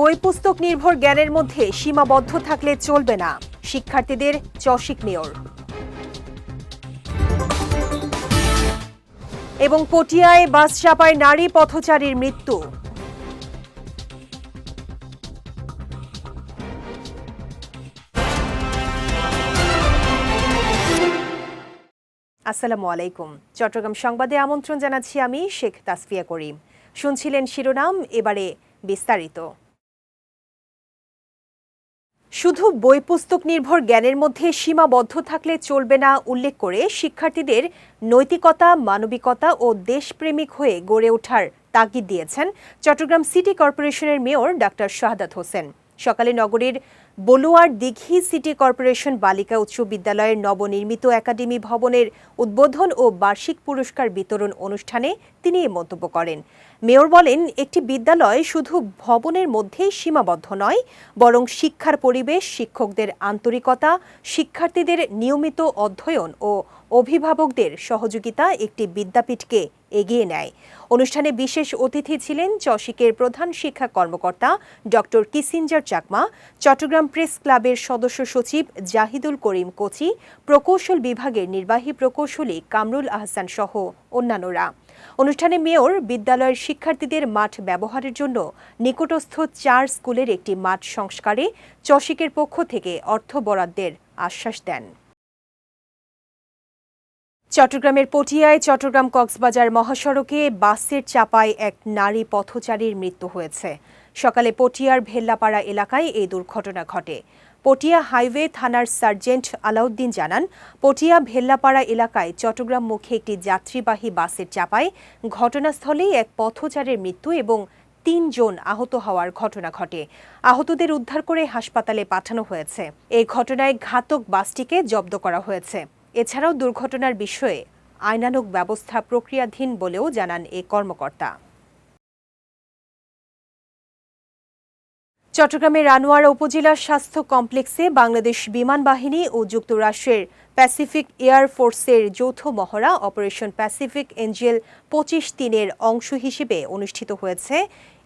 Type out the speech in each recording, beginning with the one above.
বই পুস্তক নির্ভর জ্ঞানের মধ্যে সীমাবদ্ধ থাকলে চলবে না। শিক্ষার্থীদের চসিক মেয়র। এবং পটিয়ায় বাস চাপায় নারী পথচারীর মৃত্যু। আসসালামু আলাইকুম। চট্টগ্রাম সংবাদে আমন্ত্রণ জানাচ্ছি আমি শেখ তাসফিয়া করিম। শুনছিলেন শিরোনাম, এবারে বিস্তারিত। শুধু বই পুস্তক নির্ভর জ্ঞানের মধ্যে সীমাবদ্ধ থাকলে চলবে না, উল্লেখ করে শিক্ষার্থীদের নৈতিকতা, মানবিকতা ও দেশপ্রেমিক হয়ে গড়ে ওঠার তাগিদ দিয়েছেন চট্টগ্রাম সিটি কর্পোরেশনের মেয়র ডাক্তার শাহাদাত হোসেন। সকালে নগরীর বলুয়ার দিঘি সিটি কর্পোরেশন বালিকা উচ্চ বিদ্যালয়ের নবনির্মিত একাডেমি ভবনের উদ্বোধন ও বার্ষিক পুরস্কার বিতরণ অনুষ্ঠানে তিনি এ মন্তব্য করেন। মেয়র বলেন, একটি বিদ্যালয় শুধু ভবনের মধ্যেই সীমাবদ্ধ নয়, বরং শিক্ষার পরিবেশ, শিক্ষকদের আন্তরিকতা, শিক্ষার্থীদের নিয়মিত অধ্যয়ন ও অভিভাবকদের সহযোগিতা একটি বিদ্যাপীঠকে এগিয়ে নেয়। অনুষ্ঠানে বিশেষ অতিথি ছিলেন চসিকের প্রধান শিক্ষা কর্মকর্তা doctor Kissinger Chakma, Chittagong press ক্লাবের সদস্য সচিব জাহিদুল করিম কোচি, প্রকৌশল বিভাগের নির্বাহী প্রকৌশলী কামরুল আহসান সহ অন্যান্যরা। অনুষ্ঠানে মেয়র বিদ্যালয়ের শিক্ষার্থীদের মাঠ ব্যবহারের জন্য নিকটস্থ চার স্কুলের একটি মাঠ সংস্কারে চসিকের পক্ষ থেকে অর্থ বরাদ্দের আশ্বাস দেন। চট্টগ্রামের পটিয়ায় চট্টগ্রাম কক্সবাজার মহাসড়কে বাসের চাপায় এক নারী পথচারীর মৃত্যু হয়েছে। সকালে পটিয়ার ভেল্লাপাড়া এলাকায় এই দুর্ঘটনা ঘটে। পটিয়া হাইওয়ে থানার সার্জেন্ট আলাউদ্দিন জানান, পটিয়া ভেল্লাপাড়া এলাকায় চট্টগ্রাম মুখে একটি যাত্রীবাহী বাসের চাপায় ঘটনাস্থলেই এক পথচারের মৃত্যু এবং তিনজন আহত হওয়ার ঘটনা ঘটে। আহতদের উদ্ধার করে হাসপাতালে পাঠানো হয়েছে। এই ঘটনায় ঘাতক বাসটিকে জব্দ করা হয়েছে। এছাড়াও দুর্ঘটনার বিষয়ে আইনানুগ ব্যবস্থা প্রক্রিয়াধীন বলেও জানান এ কর্মকর্তা। চট্টগ্রামের রানোয়ারা উপজেলা স্বাস্থ্য কমপ্লেক্সে বাংলাদেশ বিমান বাহিনী ও যুক্তরাষ্ট্রের প্যাসিফিক এয়ার ফোর্সের যৌথ মহড়া অপারেশন প্যাসিফিক এঞ্জেল পঁচিশ তিনের অংশ হিসেবে অনুষ্ঠিত হয়েছে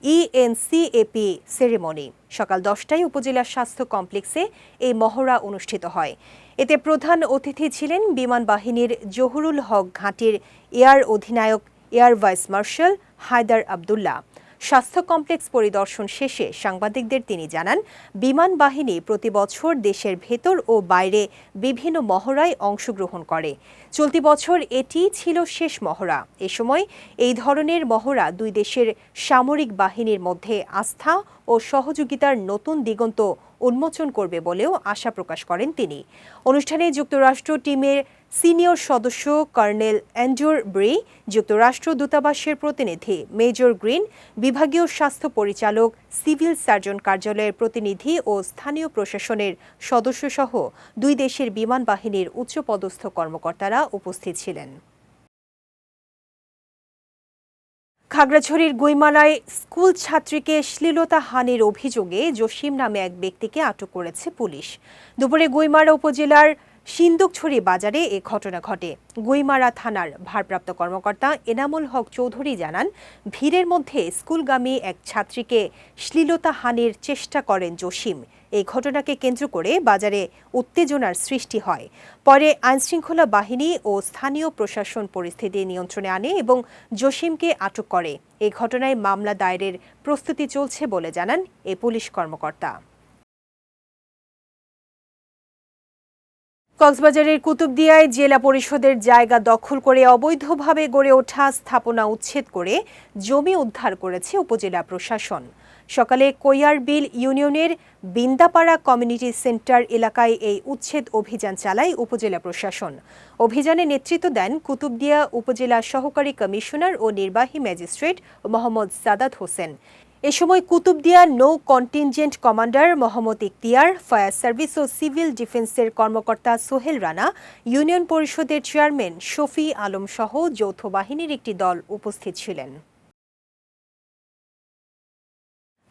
ইএনসিএপি সেরেমনি। সকাল দশটায় উপজেলা স্বাস্থ্য কমপ্লেক্সে এই মহড়া অনুষ্ঠিত হয়। এতে প্রধান অতিথি ছিলেন বিমান বাহিনীর জহুরুল হক ঘাঁটির এয়ার অধিনায়ক, air vice marshal Haider Abdullah. স্বাস্থ্য কমপ্লেক্স পরিদর্শন শেষে সাংবাদিকদের তিনি জানান, বিমান বাহিনী প্রতি বছর দেশের ভেতর ও বাইরে বিভিন্ন মহড়ায় অংশগ্রহণ করে। চলতি বছর এটি ছিল শেষ মহড়া। এ সময় এই ধরনের মহড়া দুই দেশের সামরিক বাহিনীর মধ্যে আস্থা ও সহযোগিতার নতুন দিগন্ত উন্মোচন করবে বলেও আশা প্রকাশ করেন তিনি। অনুষ্ঠানে যুক্তরাষ্ট্র টিমের সিনিয়র সদস্য কর্নেল অ্যান্ডোর ব্রি, যুক্তরাষ্ট্র দূতাবাসের প্রতিনিধি মেজর গ্রিন, বিভাগীয় স্বাস্থ্য পরিচালক, সিভিল সার্জন কার্যালয়ের প্রতিনিধি ও স্থানীয় প্রশাসনের সদস্যসহ দুই দেশের বিমান বাহিনীর উচ্চপদস্থ কর্মকর্তারা উপস্থিত ছিলেন। খাগড়াছড়ির গুইমালায় স্কুল ছাত্রীকে শ্লীলতা হানির অভিযোগে জসিম নামে এক ব্যক্তিকে আটক করেছে পুলিশ। দুপুরে গুইমারা উপজেলার সিন্দুকছড়ি বাজারে এ ঘটনা ঘটে। গুইমারা থানার ভারপ্রাপ্ত কর্মকর্তা এনামুল হক চৌধুরী জানান, ভিড়ের মধ্যে স্কুলগামী এক ছাত্রীকে শ্লীলতা হানির চেষ্টা করেন জসিম। এই ঘটনাকে কেন্দ্র করে বাজারে উত্তেজনার সৃষ্টি হয়। পরে আইনশৃঙ্খলা বাহিনী ও স্থানীয় প্রশাসন পরিস্থিতি নিয়ন্ত্রণে আনে এবং জসিমকে আটক করে। এই ঘটনায় মামলা দায়েরের প্রস্তুতি চলছে বলে জানান এ পুলিশ কর্মকর্তা। কক্সবাজারের কুতুবদিয়ায় জেলা পরিষদের জায়গা দখল করে অবৈধভাবে গড়ে ওঠা স্থাপনা উচ্ছেদ করে জমি উদ্ধার করেছে উপজেলা প্রশাসন। সকালে কৈয়ারবিল ইউনিয়নের বিন্দাপাড়া কমিউনিটি সেন্টার এলাকায় এই উচ্ছেদ অভিযান চালায় উপজেলা প্রশাসন। অভিযানে নেতৃত্ব দেন কুতুবদিয়া উপজেলা সহকারী কমিশনার ও নির্বাহী ম্যাজিস্ট্রেট মোহাম্মদ সাদাত হোসেন। এ সময় কুতুবদিয়া নৌ contingent commander Mohammad Ikhtiar, fire service ও সিভিল ডিফেন্সের কর্মকর্তা সোহেল রানা, ইউনিয়ন পরিষদের চেয়ারম্যান শফি আলম সহ যৌথ বাহিনীর একটি দল উপস্থিত ছিলেন।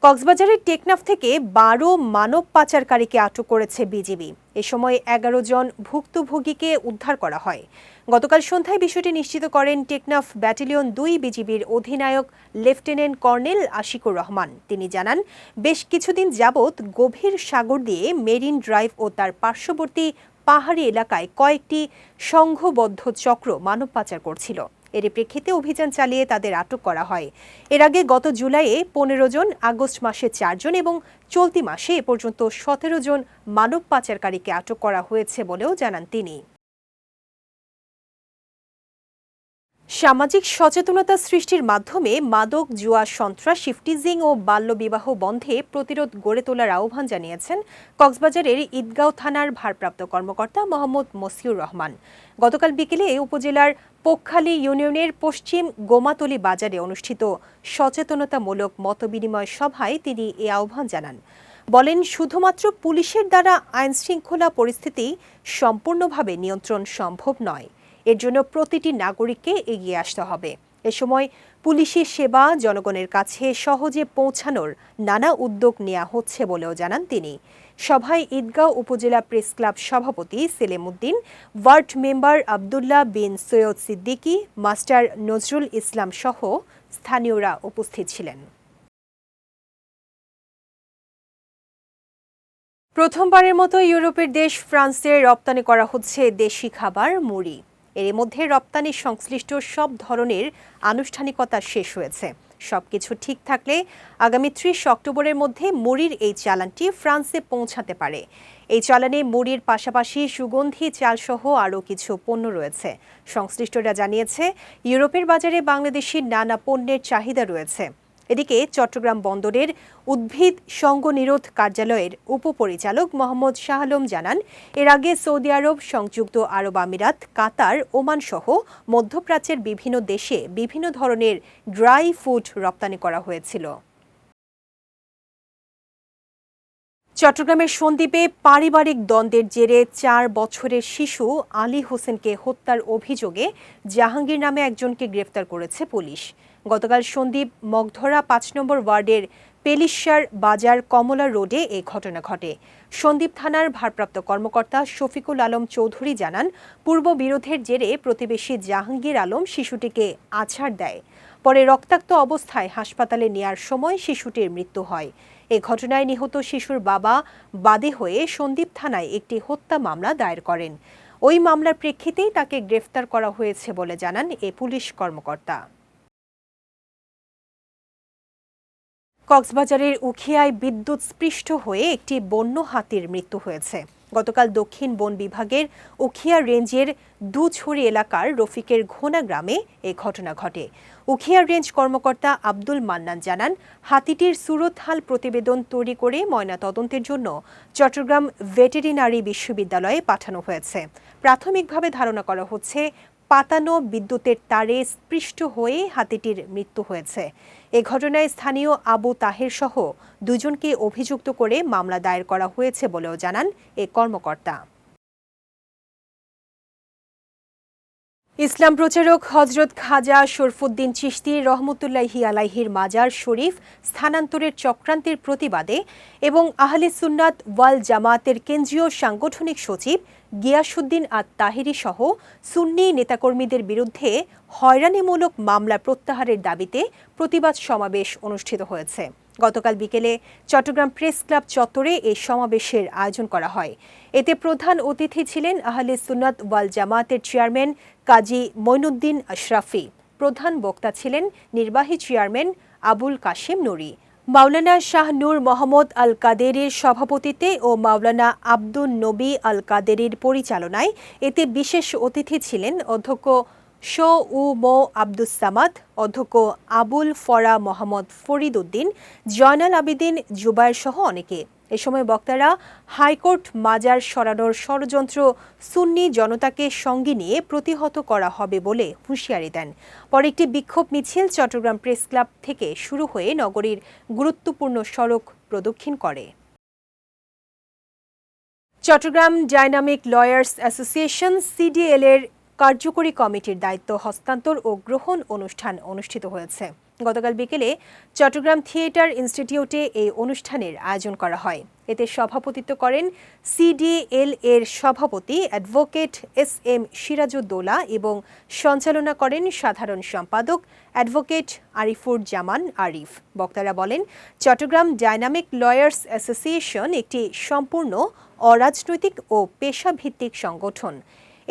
কক্সবাজারের টেকনাফ থেকে বারো মানব পাচারকারীকে আটক করেছে বিজিবি। এ সময় এগারো জন ভুক্তভোগীকে উদ্ধার করা হয়। গতকাল সন্ধ্যায় বিষয়টি নিশ্চিত করেন টেকনাফ ব্যাটালিয়ন দুই বিজিবির অধিনায়ক লেফটেন্যান্ট কর্নেল আশিকুর রহমান। তিনি জানান, বেশ কিছুদিন যাবৎ গভীর সাগর দিয়ে মেরিন ড্রাইভ ও তার পার্শ্ববর্তী পাহাড়ি এলাকায় কয়েকটি সংঘবদ্ধ চক্র মানব পাচার করছিল। এর প্রেক্ষিতে অভিযান চালিয়ে তাদের আটক করা হয়। এর আগে গত জুলাইয়ে পনেরো জন, আগস্ট মাসে চারজন এবং চলতি মাসে এ পর্যন্ত সতেরো জন মানব পাচারকারীকে আটক করা হয়েছে বলেও জানান তিনি। সামাজিক সচেতনতা সৃষ্টির মাধ্যমে মাদক, জুয়া, সন্ত্রাস, শিফটিজিং ও বাল্যবিবাহ বন্ধে প্রতিরোধ গড়ে তোলার আহ্বান জানিয়েছেন কক্সবাজারের ঈদগাঁও থানার ভারপ্রাপ্ত কর্মকর্তা মোহাম্মদ মসিউর রহমান। গতকাল বিকেলে উপজেলার পোকখালী ইউনিয়নের পশ্চিম গোমাতলি বাজারে অনুষ্ঠিত সচেতনতামূলক মতবিনিময় সভায় তিনি এ আহ্বান জানান। বলেন, শুধুমাত্র পুলিশের দ্বারা আইনশৃঙ্খলা পরিস্থিতি সম্পূর্ণভাবে নিয়ন্ত্রণ সম্ভব নয়। এর জন্য প্রতিটি নাগরিককে এগিয়ে আসতে হবে। এ সময় পুলিশের সেবা জনগণের কাছে সহজে পৌঁছানোর নানা উদ্যোগ নেওয়া হচ্ছে বলেও জানান তিনি। সভায় ঈদগাঁও উপজেলা প্রেস ক্লাব সভাপতি Selim Uddin, ward member Abdullah bin Syed Siddiqui, master Nazrul Islam সহ স্থানীয়রা উপস্থিত ছিলেন। প্রথমবারের মতো ইউরোপের দেশ ফ্রান্সে রপ্তানি করা হচ্ছে দেশি খাবার মুড়ি। এর মধ্যে রপ্তানি সংশ্লিষ্ট সব ধরনের আনুষ্ঠানিকতা শেষ হয়েছে। সবকিছু ঠিক থাকলে আগামী ত্রিশ অক্টোবরের মধ্যে মুড়ির এই চালানটি ফ্রান্সে পৌঁছাতে পারে। এই চালানে মুড়ির পাশাপাশি সুগন্ধি চালসহ আরও কিছু পণ্য রয়েছে। সংশ্লিষ্টরা জানিয়েছে, ইউরোপের বাজারে বাংলাদেশি নানা পণ্যের চাহিদা রয়েছে। এদিকে চট্টগ্রাম বন্দরের উদ্ভিদ সঙ্গ নিরোধ কার্যালয়ের উপপরিচালক মোহাম্মদ শাহ আলম জানান, এর আগে সৌদি আরব, সংযুক্ত আরব আমিরাত, কাতার, ওমান সহ মধ্যপ্রাচ্যের বিভিন্ন দেশে বিভিন্ন ধরনের ড্রাই ফুড রপ্তানি করা হয়েছিল। চট্টগ্রামের সন্দ্বীপে পারিবারিক দ্বন্দ্বের জেরে চার বছরের শিশু আলী হোসেনকে হত্যার অভিযোগে জাহাঙ্গীর নামে একজনকে গ্রেফতার করেছে পুলিশ। গতকাল সন্দীপ মগধরা পাঁচ নম্বর ওয়ার্ডের পেলিশার বাজার কমলা রোডে এ ঘটনা ঘটে। সন্দীপ থানার ভারপ্রাপ্ত কর্মকর্তা শফিকুল আলম চৌধুরী জানান, পূর্ব বিরোধের জেরে প্রতিবেশী জাহাঙ্গীর আলম শিশুটিকে আছাড় দেয়। পরে রক্তাক্ত অবস্থায় হাসপাতালে নেয়ার সময় শিশুটির মৃত্যু হয়। এ ঘটনায় নিহত শিশুর বাবা বাদে হয়ে সন্দীপ থানায় একটি হত্যা মামলা দায়ের করেন। ওই মামলার প্রেক্ষিতেই তাকে গ্রেফতার করা হয়েছে বলে জানান এ পুলিশ কর্মকর্তা। কক্সবাজারের উখিয়ায় বিদ্যুৎ স্পৃষ্ট হয়ে একটি বন্য হাতির মৃত্যু হয়েছে। গতকাল দক্ষিণ বন বিভাগের উখিয়া রেঞ্জের দুছড়ি এলাকার রফিকের ঘোনা গ্রামে এ ঘটনা ঘটে। উখিয়া রেঞ্জ কর্মকর্তা আব্দুল মান্নান জানান, হাতিটির সুরতহাল প্রতিবেদন তৈরি করে ময়না তদন্তের জন্য চট্টগ্রাম ভেটেরিনারি বিশ্ববিদ্যালয়ে পাঠানো হয়েছে। প্রাথমিকভাবে ধারণা করা হচ্ছে, পাতানো বিদ্যুতের তারে স্পৃষ্ট হয়ে হাতিটির মৃত্যু হয়েছে। এ ঘটনায় স্থানীয় আবু তাহের সহ দুজনকে অভিযুক্ত করে মামলা দায়ের করা হয়েছে বলেও জানান এ কর্মকর্তা। ইসলাম প্রচারক হজরত খাজা শরফুদ্দিন চিশতি রহমতুল্লাহি আলাইহির মাজার শরীফ স্থানান্তরের চক্রান্তের প্রতিবাদে এবং আহলে সুন্নাত ওয়াল জামাতের কেন্দ্রীয় সাংগঠনিক সচিব গিয়াসুদ্দিন আত তাহিরি সহ সুন্নি নেতাকর্মীদের বিরুদ্ধে হয়রানিমূলক মামলা প্রত্যাহারের দাবিতে প্রতিবাদ সমাবেশ অনুষ্ঠিত হয়েছে। গতকাল বিকেলে চট্টগ্রাম প্রেস ক্লাব চত্বরে এই সমাবেশের আয়োজন করা হয়। এতে প্রধান অতিথি ছিলেন আহলে সুন্নাত ওয়াল জামাতের চেয়ারম্যান কাজী মইনুদ্দিন আশরাফি। প্রধান বক্তা ছিলেন নির্বাহী চেয়ারম্যান আবুল কাশেম নুরি। মাওলানা শাহ নূর মোহাম্মদ আল কাদেরের সভাপতিত্বে ও মাওলানা আব্দুল নবী আল কাদেরের পরিচালনায় এতে বিশেষ অতিথি ছিলেন অধ্যক্ষ শো উ মো আব্দুস সামাদ, অধ্যক্ষ আবুল ফরা মোহাম্মদ ফরিদ উদ্দিন জয়নাল আবিদিন জুবায়ের সহ অনেকে। এ সময় বক্তারা হাইকোর্ট মাজার সরানোর ষড়যন্ত্র সুন্নি জনতাকে সঙ্গে নিয়ে প্রতিহত করা হবে বলে হুঁশিয়ারি দেন। পরে একটি বিক্ষোভ মিছিল চট্টগ্রাম প্রেস ক্লাব থেকে শুরু হয়ে নগরীর গুরুত্বপূর্ণ সড়ক প্রদক্ষিণ করে। Chittagong dynamic lawyers association CDL এর কার্যকরী কমিটির দায়িত্ব হস্তান্তর ও গ্রহণ অনুষ্ঠান অনুষ্ঠিত হয়েছে। গতকাল বিকেলে চট্টগ্রাম থিয়েটার ইনস্টিটিউটে এই অনুষ্ঠানের আয়োজন করা হয়। এতে সভাপতিত্ব করেন সিডিএল এর সভাপতি অ্যাডভোকেট এস এম সিরাজউদ্দৌলা এবং সঞ্চালনা করেন সাধারণ সম্পাদক অ্যাডভোকেট আরিফুর জামান আরিফ। বক্তারা বলেন, চট্টগ্রাম ডাইনামিক লয়ার্স অ্যাসোসিয়েশন একটি সম্পূর্ণ অরাজনৈতিক ও পেশাভিত্তিক সংগঠন।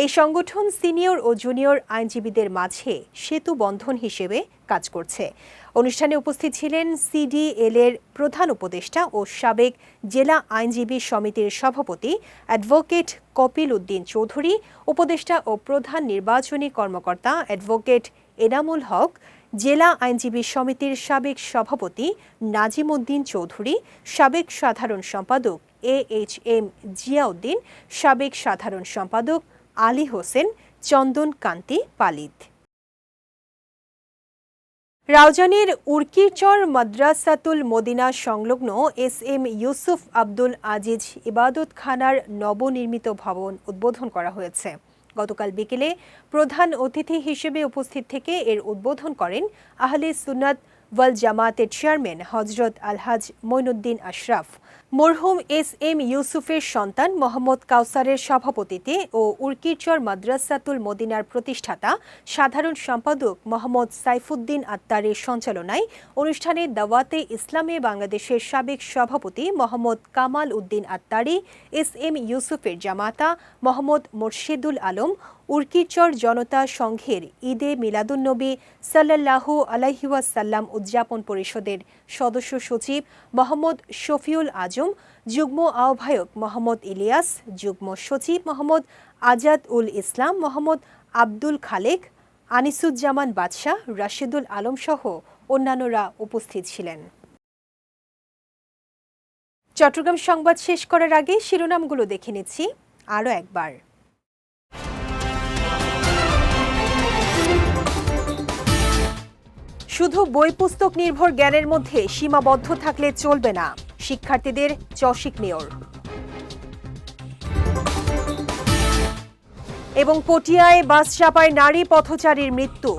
এই সংগঠন সিনিয়র ও জুনিয়র আইনজীবীদের মাঝে সেতু বন্ধন হিসেবে কাজ করছে। অনুষ্ঠানে উপস্থিত ছিলেন সিডিএল এর প্রধান উপদেষ্টা ও সাবেক জেলা আইনজীবী সমিতির সভাপতি অ্যাডভোকেট কপিল উদ্দিন চৌধুরী, উপদেষ্টা ও প্রধান নির্বাচনী কর্মকর্তা অ্যাডভোকেট এনামুল হক, জেলা আইনজীবী সমিতির সাবেক সভাপতি নাজিম উদ্দিন চৌধুরী, সাবেক সাধারণ সম্পাদক এ এইচ এম জিয়াউদ্দিন, সাবেক সাধারণ সম্পাদক আলী হোসেন, চন্দন কান্তি, পালিত। রাউজানের উর্কিরচর মাদ্রাসাতুল মদিনা সংলগ্ন এস এম ইউসুফ আব্দুল আজিজ ইবাদত খানার নবনির্মিত ভবন উদ্বোধন করা হয়েছে। গতকাল বিকেলে প্রধান অতিথি হিসেবে উপস্থিত থেকে এর উদ্বোধন করেন আহলে সুনাত ওয়াল জামাতের চেয়ারম্যান হজরত আলহাজ মইনুদ্দিন আশরাফ। মরহুম এস এম ইউসুফের সন্তান মোহাম্মদ কাউসারের সভাপতিতে ও উর্কিরচর মাদ্রাসাতুল মদিনার প্রতিষ্ঠাতা সাধারণ সম্পাদক মোহাম্মদ সাইফুদ্দিন আত্তারের সঞ্চালনায় অনুষ্ঠানে দাওয়াতে ইসলামে বাংলাদেশের সাবেক সভাপতি মোহাম্মদ কামাল উদ্দিন আত্তারি এস এম ইউসুফের জামাতা মোহাম্মদ মোর্শেদুল আলম উর্কিরচর জনতা সংঘের ঈদে মিলাদুন্নবী সাল্লাল্লাহু আলাইহিওয়াসাল্লাম উদযাপন পরিষদের সদস্য সচিব মোহাম্মদ শফিউল আজম, যুগ্ম আহ্বায়ক মোহাম্মদ ইলিয়াস, যুগ্ম সচিব মোহাম্মদ আজাদ উল ইসলাম, মোহাম্মদ আব্দুল খালেক, আনিসুজ্জামান বাদশাহ, রাশেদুল আলম সহ অন্যান্যরা উপস্থিত ছিলেন। চট্টগ্রাম সংবাদ শেষ করার আগে শিরোনামগুলো দেখে নিচ্ছি। আরও একবার। শুধু বই পুস্তক নির্ভর জ্ঞানের মধ্যে সীমাবদ্ধ থাকলে চলবে না। শিক্ষার্থীদের চসিক মেয়র। এবং পটিয়ায় বাস চাপায় নারী পথচারীর মৃত্যু।